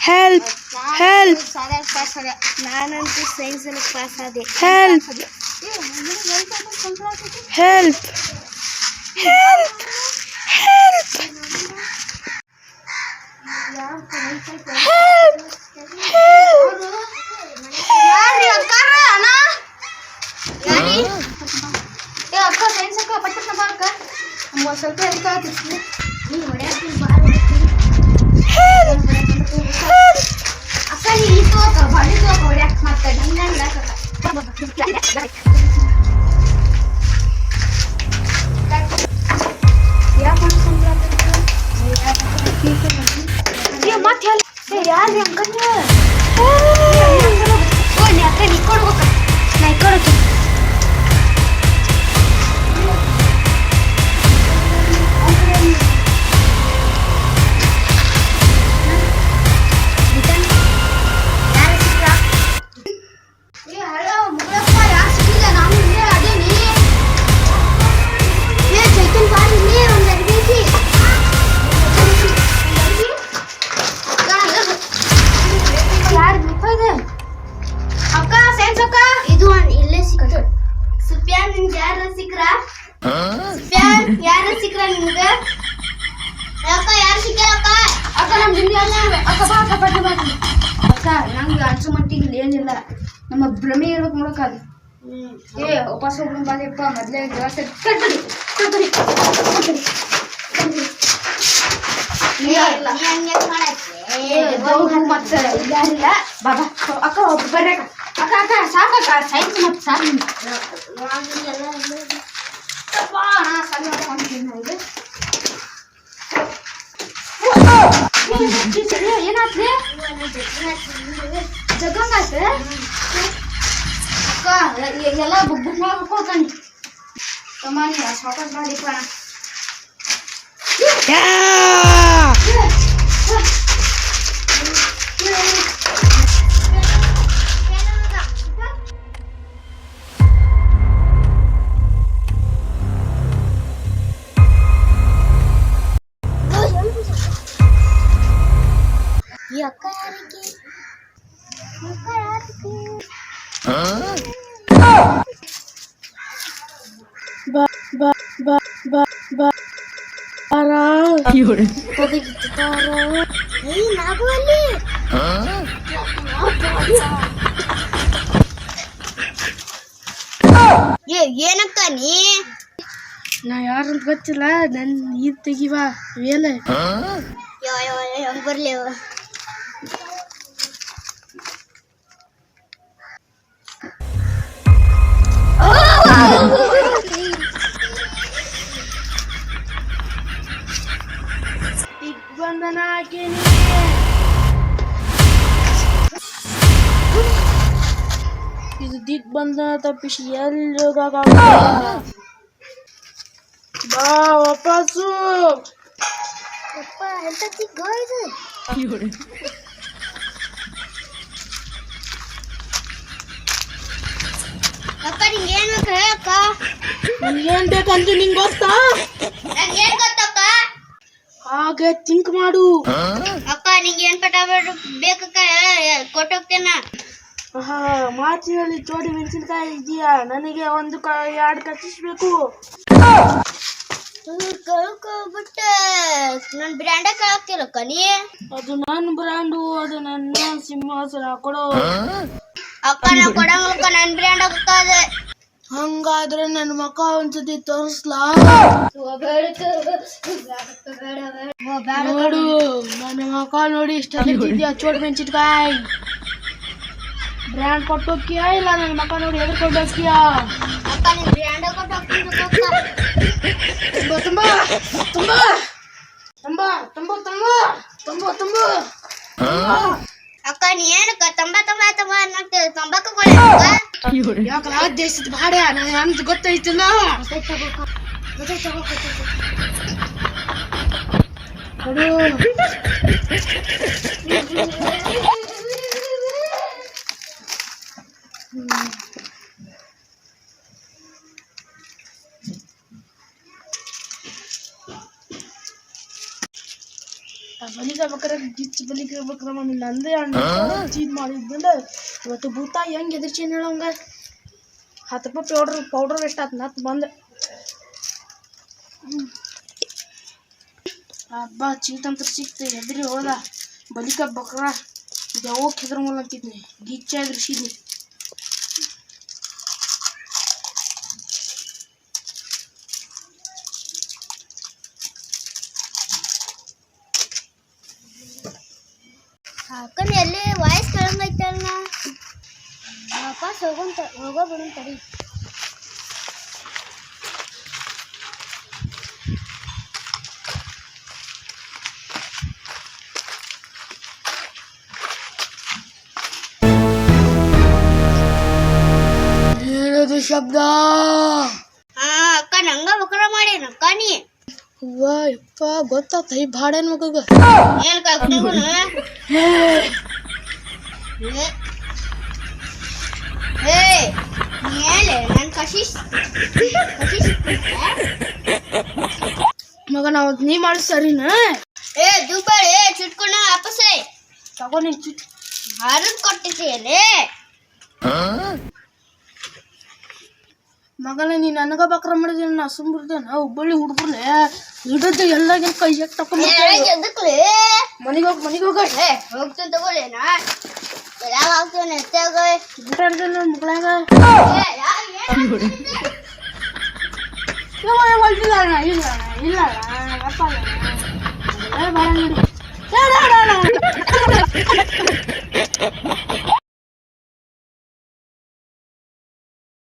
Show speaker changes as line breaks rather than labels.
Help help
ನಾನಂತೂ science ಅಲ್ಲಿ pass ಆದೆ.
ಹೆಲ್ಪ್ ಹೆಲ್ಪ್ ಹೆಲ್ಪ್ ಹೆಲ್ಪ್
ಯಾರ್ರಿ ಅಕ್ಕಾರ ಅಣ್ಣ ಯಾರಿ ಅಕ್ಕ ನೀ ಇತ್ತು ಅಕ್ಕ ಹೊಡಿತು ಅಕ್ಕ ಹೊಡ್ಯಾಕ್ ಸಿಕ್ರ ನಿಮ್ಗೆ ಅಕ್ಕ ಯಾರು ಸಿಕ್ಕಾರಕ್ಕ ಅಕ್ಕ ನಮ್ ಅಕ್ಕ ಬಾ ಅಕ್ಕ ಬಾ ಅಕ್ಕ ನಂಗೆ ಅನ್ಸೋ ಮಟ್ಟಿಗೆ ಇಲ್ಲಿ ಏನಿಲ್ಲ. ನಮ್ಮ ಭ್ರಮೆ ಇರ್ಬೇಕು ನೋಡಕ್ಕ ಅದು ಏ ವಾಪಸ್ ಹೋಗ್ಬಿಡು ಬಾಲಿಯಪ್ಪ ಮೊದಲೇ ವ್ಯವಸ್ಥೆ ಕಟ್ಟಡಿ ಕಟ್ಟಡಿ ಕಟ್ಟಡಿ ಮತ್ತೆ ಯಾರಿಲ್ಲ ಬಾಬಾ ಅಕ್ಕ ಒಬ್ಬ ಬರ್ರಕ್ಕ ಅಕ್ಕ. ಅಕ್ಕ ಸಾಕಕ್ಕ. ಸೈನ್ಸ್ ಮತ್ತೆ ಸಾಕು. ಏನಾತ್ರಿ ಜಗಂಗಾತ? ಅಕ್ಕ ಎಲ್ಲ ಬುಕ್ ಬುಕ್ ಮಾಡ್ಕೊಳ್ತಾನೆ. ತಮ್ಮನಿ ಸಾಕಷ್ಟು ಮಾಡಿಪ್ಪ ಯಾರಿಗೆ
ಬಾ ಬಾ ಬಾ ಬಾ ಬಾ
ಏ ನಾಗು ಅಲ್ಲಿ ಏ ಏನಕ್ಕ ನೀ
ನಾ ಯಾರಂತ ಗೊತ್ತಿಲ್ಲ, ನನ್ ನೀರ್ ತೆಗಿವಾ ವೇಲೆ
ಯೋ ಯೋ ಅವ?
ದಿಗ್ಬಂಧನ ಹಾಕೀನಿ ಇದು ದಿಗ್ಬಂಧನ ತಪ್ಪಿಸಿ ಎಲ್ಲಿ ಹೋಗಕ್ಕಾಗಲ್ಲ. ಬಾ ವಾಪಸ್ಸು
ಯಪ್ಪ, ಎಂತ ಚಿಕ್ಕ ಇದು ಅಕ್ಕ ನಿಂಗೆ ಏನ್ ಬೇಕು ಹೇಳಕ್ಕ
ಏನ್ ಬೇಕಂತ ನಿಂಗೆ ಗೊತ್ತಾ
ನಂಗೆ ಏನ್
ತಿಂಕ್ ಥಿಂಕ್ ಮಾಡು
ಅಕ್ಕ ನಿಂಗೆ ಏನ್ ಪಟ ಬೇಕಕ್ಕ ಕೊಟ್ಟೋಗ್ತೇನ
ಆಹಾ, ಮಾತಿನಲ್ಲಿ ಜೋಡಿ ಮೆಣಸಿನಕಾಯಿ ಇದೆಯಾ ನನಗೆ ಒಂದು ಕ ಎರಡು ಕಚ್ಚಿಸ್ಬೇಕು.
ಬಿಟ್ಟ. ನನ್ನ ಬ್ರ್ಯಾಂಡ ಕೇಳಾಕ್ತಿಲ್ಲಕ್ಕ ಕನಿ
ಅದು ನನ್ನ ಬ್ರ್ಯಾಂಡು ಅದು ನನ್ನ ಸಿಂಹಾಸನ ಕೊಡು.
ಅಕ್ಕ ನಾ ಕೊಡಂಗಕ್ಕ ನನ್ನ ಬ್ರ್ಯಾಂಡ್ ಅಕ್ಕ
ಹಂಗಾದ್ರೆ ನನ್ನ ಮಕ್ಕ ಒಂದ್ಸತಿ ತೋರಿಸ್ಲಾ? ನೋಡು ನನ್ನ ಮಕ್ಕ ನೋಡಿ ಇಷ್ಟೆಲ್ಲ ಚೋಟ್ ಮೆಣಸಿನ್ಕಾಯಿ. ಬ್ರ್ಯಾಂಡ್ ಕೊಟ್ಟೋಕ್ಕಿಯಾ ಇಲ್ಲ ನನ್ನ ಮಕ್ಕ ನೋಡಿ
ಬ್ರ್ಯಾಂಡ ಕೊಟ್ಟೋಗ್ತಿದ್ದಕ್ಕ
ತುಂಬ ತುಂಬ ತುಂಬ ತುಂಬ ತುಂಬ ತುಂಬ. ತುಂಬ
ಅಕ್ಕ ನೀ ಏನಕ್ಕ ತಂಬ ತಂಬ ತಂಬ ಅನ್ನಕ್ಕೆ ತಂಬಾಕ
ಯಾಕಲ್ಲ ದೇಶದ ಬಾಡ ನಾನು ಅಂತ ಗೊತ್ತೈತಿಲ್ಲ ಕೊಡು. ಬಲಿಕ ಬಕ್ರ ಗಿಚ್ ಬಲಿಕ ಬಕ್ರ ಮಮ್ಮಿ ನಂದೇ ಅಣ್ಣ ಚೀದ್ ಮಾಡಿದ್ದಿಲ್ಲ ಇವತ್ತು ಭೂತ ಹೆಂಗೆ ಎದುರ್ಸಿ ಹೇಳೋಂಗ ಹತ್ತು ರೂಪಾಯಿ ಪೌಡ್ರ್ ಪೌಡ್ರ್ ವೇಸ್ಟ್ ಆತು ನತ್ತು ಬಂದ. ಹಬ್ಬ ಚೀಟ್ ಅಂತ ಸಿಕ್ತು ಎದ್ರಿ ಹೋದ. ಬಲಿಕ ಬಕ್ರ ಯಾವಾಗ ಹೆದ್ರ ಮೂಲ ಅಂತಿದ್ನಿ. ಗಿಚ್ಚ ಎದುರ್ಸಿದ್ನಿ.
ವಾಯ್ಸ್ ಕೇಳಂಗೈತಲ್ಲ ವಾಪಸ್ ಹೋಗೋಂತ ಹೋಗೋ ಬಿಡು ತಡಿ
ಏನದು ಶಬ್ದ
ಹಾ ಅಕ್ಕ ನಂಗ ಬಕ್ರ ಮಾಡಿ ಅಕ್ಕ ನೀ
ವಾ ಯಪ್ಪ ಗೊತ್ತಾತ ಈ ಬಾಡೇನ್ ಮಗಗ
ಏನ್ ಕರ್ಕೊಂಡು ಏ ಮೇಲೆ ನನ್ ಕಶಿಶ್ ಕಶಿಶ್
ಮಗ ನಾವು ನೀ ಮಾಡಿ ಸರಿನಾ?
ಏ ದುಬ್ಬಾಳಿ ಚುಟ್ಕೊಂಡ ವಾಪಸ್ಸೇ
ತಗೋ ನೀ ಚುಟ್
ಹರಿದ್ ಕೊಟ್ಟಿದ್ದೀಯಲ್ಲೇ.
ಮಗನ ನೀ ನನಗ ಬಕ್ರ ಮಾಡಿದ್ರೆ ನಾ ಸುಮ್ಬಿರ್ತೇನೆ ಹುಬ್ಬಳ್ಳಿ ಹುಡುಗರ್ಲೆ ಹಿಡಿದು ಎಲ್ಲಾಗಿನ ಕೈ ತಕೊಂಡ್ಬಿಡ್ತೇವೆ
ಎದಕ್ಲೆ?
ಮನೆಗೆ ಹೋಗಿ ಮನೆಗೆ ಹೋಗ
ಏ ಹೋಗ್ತೀನಿ ತಗೊಳ್ಳಿ ನಾ ಎಲ್ಲ ಹೋಗ್ತೀನಿ ಎತ್ತಾಗ
ಊಟ ಹಿಡ್ದೇನೆ ನನ್ನ ಮಗಳಾಗ
ಏ ಯಾ- ಏನ್
ಯವ್ವ, ಯವ್ವ, ಇಲ್ಲ ಅಣ್ಣ ಇಲ್ಲ ಅಣ್ಣ ಇಲ್ಲ ಅಣ್ಣ ಅಪ್ಪ